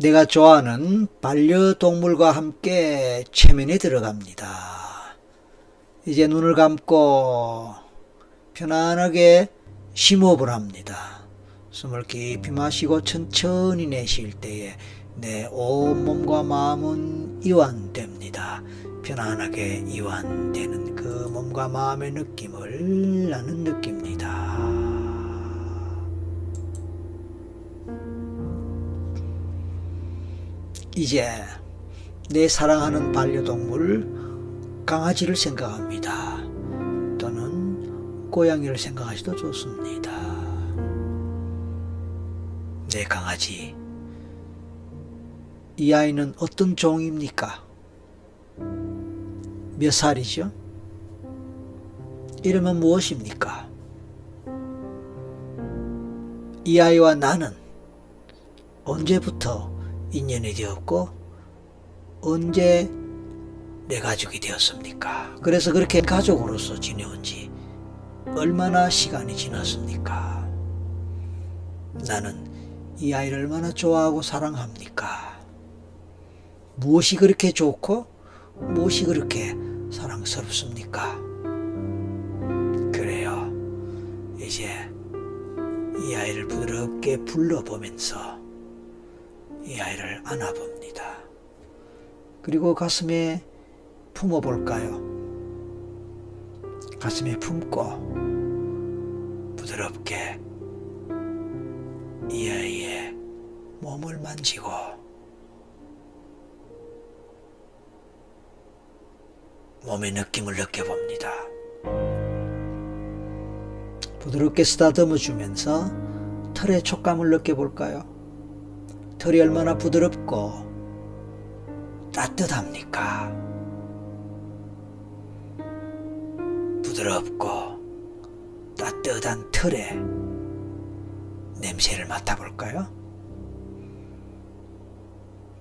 내가 좋아하는 반려동물과 함께 최면에 들어갑니다. 이제 눈을 감고 편안하게 심호흡을 합니다. 숨을 깊이 마시고 천천히 내쉴 때에 내 온몸과 마음은 이완됩니다. 편안하게 이완되는 그 몸과 마음의 느낌을 나는 느낍니다. 이제 내 사랑하는 반려동물 강아지를 생각합니다. 또는 고양이를 생각하셔도 좋습니다. 내 강아지. 이 아이는 어떤 종입니까? 몇 살이죠? 이름은 무엇입니까? 이 아이와 나는 언제부터 인연이 되었고 언제 내 가족이 되었습니까? 그래서 그렇게 가족으로서 지내온 지 얼마나 시간이 지났습니까? 나는 이 아이를 얼마나 좋아하고 사랑합니까? 무엇이 그렇게 좋고 무엇이 그렇게 사랑스럽습니까? 그래요. 이제 이 아이를 부드럽게 불러보면서 이 아이를 안아봅니다. 그리고 가슴에 품어볼까요? 가슴에 품고 부드럽게 이 아이의 몸을 만지고 몸의 느낌을 느껴봅니다. 부드럽게 쓰다듬어 주면서 털의 촉감을 느껴볼까요? 털이 얼마나 부드럽고 따뜻합니까? 부드럽고 따뜻한 털에 냄새를 맡아볼까요?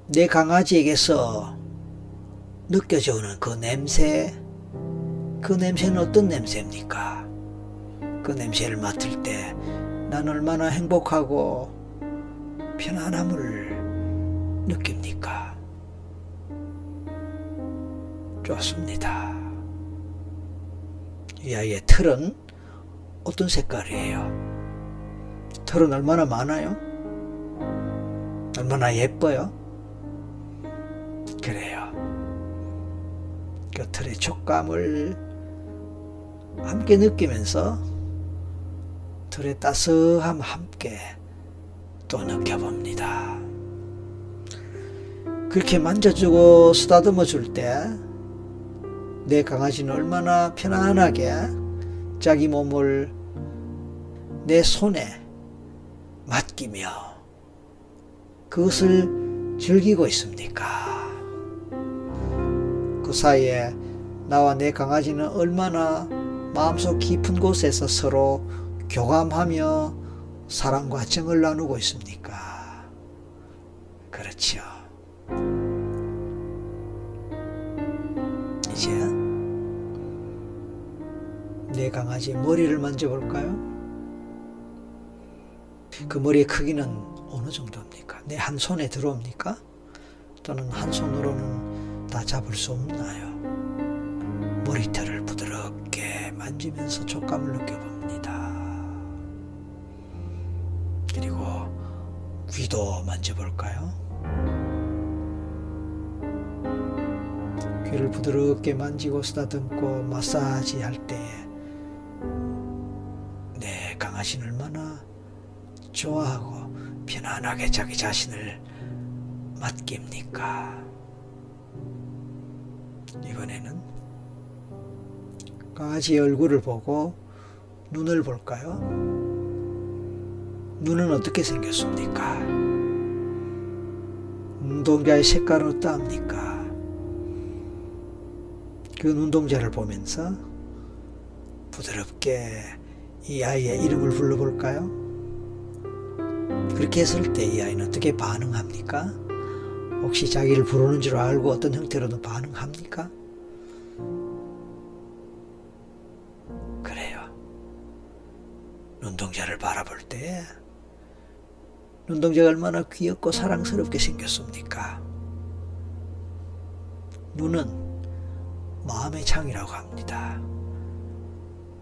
내 강아지에게서 느껴져 오는 그 냄새, 그 냄새는 어떤 냄새입니까? 그 냄새를 맡을 때 난 얼마나 행복하고 편안함을 느낍니까? 좋습니다. 이 아이의 털은 어떤 색깔이에요? 털은 얼마나 많아요? 얼마나 예뻐요? 그래요. 그 털의 촉감을 함께 느끼면서 털의 따스함 함께 또 느껴봅니다. 그렇게 만져주고 쓰다듬어 줄 때 내 강아지는 얼마나 편안하게 자기 몸을 내 손에 맡기며 그것을 즐기고 있습니까? 그 사이에 나와 내 강아지는 얼마나 마음속 깊은 곳에서 서로 교감하며 사랑과 정을 나누고 있습니까? 그렇죠. 이제 내 강아지 머리를 만져볼까요? 그 머리의 크기는 어느 정도입니까? 내 한 손에 들어옵니까? 또는 한 손으로는 다 잡을 수 없나요? 머리털을 부드럽게 만지면서 촉감을 느껴봅 그리고 귀도 만져볼까요? 귀를 부드럽게 만지고 쓰다듬고 마사지 할 때에 내 강아지는 얼마나 좋아하고 편안하게 자기 자신을 맡깁니까? 이번에는 강아지의 얼굴을 보고 눈을 볼까요? 눈은 어떻게 생겼습니까? 눈동자의 색깔은 어떠합니까? 그 눈동자를 보면서 부드럽게 이 아이의 이름을 불러볼까요? 그렇게 했을 때 이 아이는 어떻게 반응합니까? 혹시 자기를 부르는 줄 알고 어떤 형태로도 반응합니까? 그래요. 눈동자를 바라볼 때 눈동자가 얼마나 귀엽고 사랑스럽게 생겼습니까? 눈은 마음의 창이라고 합니다.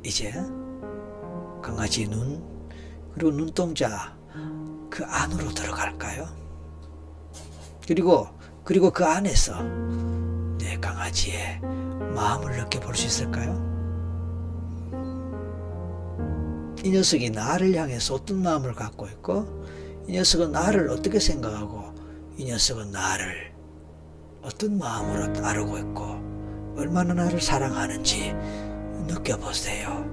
이제 강아지 눈 그리고 눈동자 그 안으로 들어갈까요? 그리고 그리고 그 안에서 내 강아지의 마음을 느껴볼 수 있을까요? 이 녀석이 나를 향해서 어떤 마음을 갖고 있고 이 녀석은 나를 어떻게 생각하고 이 녀석은 나를 어떤 마음으로 따르고 있고 얼마나 나를 사랑하는지 느껴보세요.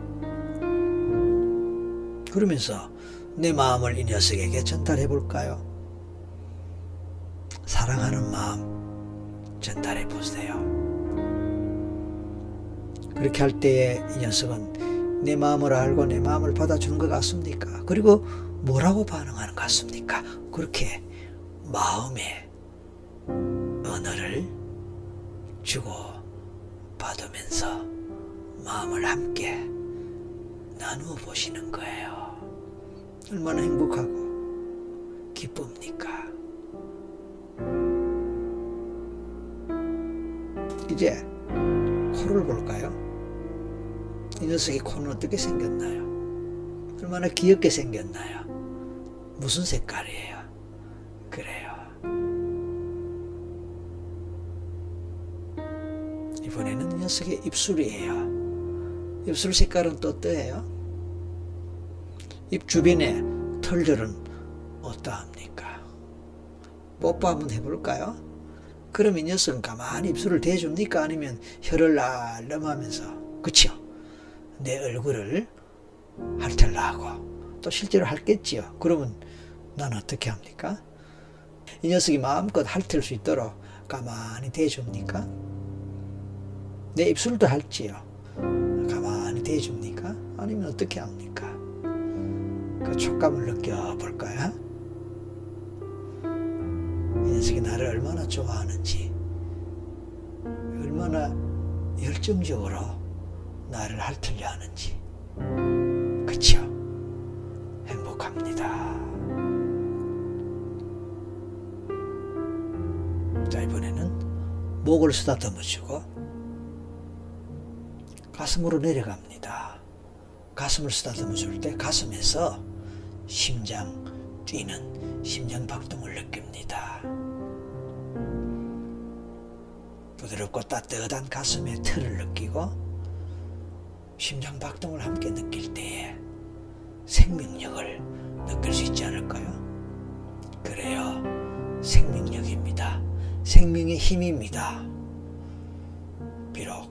그러면서 내 마음을 이 녀석에게 전달해 볼까요? 사랑하는 마음 전달해 보세요. 그렇게 할 때에 이 녀석은 내 마음을 알고 내 마음을 받아주는 것 같습니까? 그리고 뭐라고 반응하는 것 같습니까? 그렇게 마음의 언어를 주고 받으면서 마음을 함께 나누어 보시는 거예요. 얼마나 행복하고 기쁩니까? 이제 코를 볼까요? 이 녀석의 코는 어떻게 생겼나요? 얼마나 귀엽게 생겼나요? 무슨 색깔이에요? 그래요. 이번에는 이 녀석의 입술이에요. 입술 색깔은 또 어떠해요? 입 주변에 털들은 어떠합니까? 뽀뽀 한번 해볼까요? 그럼 이 녀석은 가만히 입술을 대줍니까? 아니면 혀를 날름하면서 그쵸? 내 얼굴을 핥으려고 또 실제로 핥겠지요. 그러면 난 어떻게 합니까? 이 녀석이 마음껏 핥을 수 있도록 가만히 대줍니까? 내 입술도 핥지요. 가만히 대줍니까? 아니면 어떻게 합니까? 그 촉감을 느껴볼까요? 이 녀석이 나를 얼마나 좋아하는지, 얼마나 열정적으로 나를 핥으려 하는지. 자, 이번에는 목을 쓰다듬어 주고 가슴으로 내려갑니다. 가슴을 쓰다듬어 줄 때 가슴에서 심장 뛰는 심장 박동을 느낍니다. 부드럽고 따뜻한 가슴의 틀을 느끼고 심장 박동을 함께 느낄 때에 생명력을 느낄 수 있지 않을까요? 그래요. 생명력입니다. 생명의 힘입니다. 비록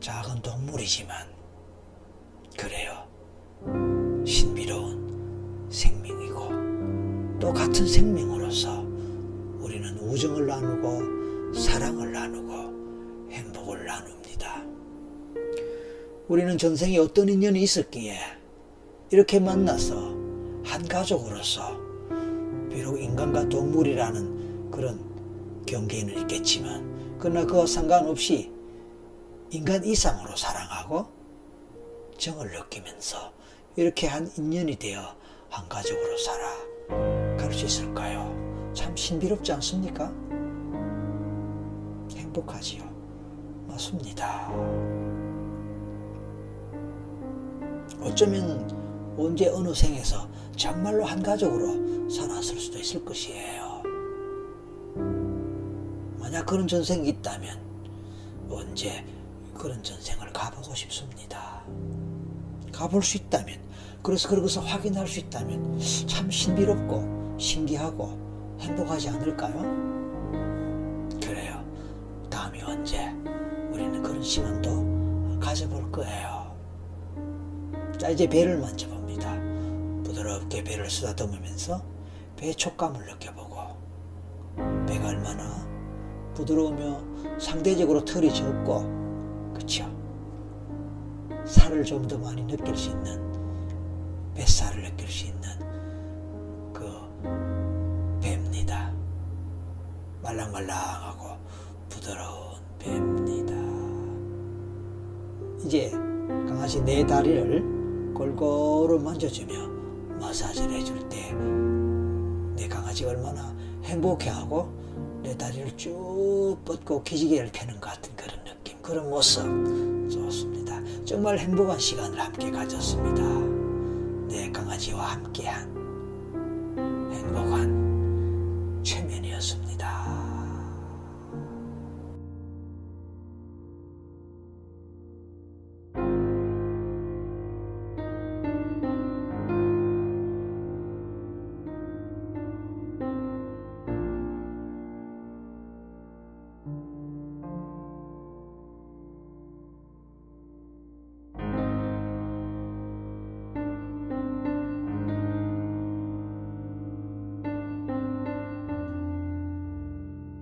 작은 동물이지만 그래요. 신비로운 생명이고 또 같은 생명으로서 우리는 우정을 나누고 사랑을 나누고 행복을 나눕니다. 우리는 전생에 어떤 인연이 있었기에 이렇게 만나서 한 가족으로서 비록 인간과 동물이라는 그런 경계는 있겠지만 그러나 그와 상관없이 인간 이상으로 사랑하고 정을 느끼면서 이렇게 한 인연이 되어 한 가족으로 살아갈 수 있을까요? 참 신비롭지 않습니까? 행복하지요. 맞습니다. 어쩌면 언제 어느 생에서 정말로 한 가족으로 살았을 수도 있을 것이에요. 만약 그런 전생이 있다면 언제 그런 전생을 가보고 싶습니다. 가볼 수 있다면 그래서 그것을 확인할 수 있다면 참 신비롭고 신기하고 행복하지 않을까요? 그래요. 다음이 언제 우리는 그런 시간도 가져볼 거예요. 자 이제 배를 만져봅니다. 부드럽게 배를 쓰다듬으면서 배의 촉감을 느껴보고 배가 얼마나 부드러우며 상대적으로 털이 적고 그쵸? 살을 좀 더 많이 느낄 수 있는 뱃살을 느낄 수 있는 그 배입니다. 말랑말랑하고 부드러운 배입니다. 이제 강아지 네 다리를 골고루 만져주며 마사지를 해줄 때 내 강아지가 얼마나 행복해하고 내 다리를 쭉 뻗고 기지개를 펴는 것 같은 그런 느낌, 그런 모습 좋습니다. 정말 행복한 시간을 함께 가졌습니다. 내 강아지와 함께한 행복한.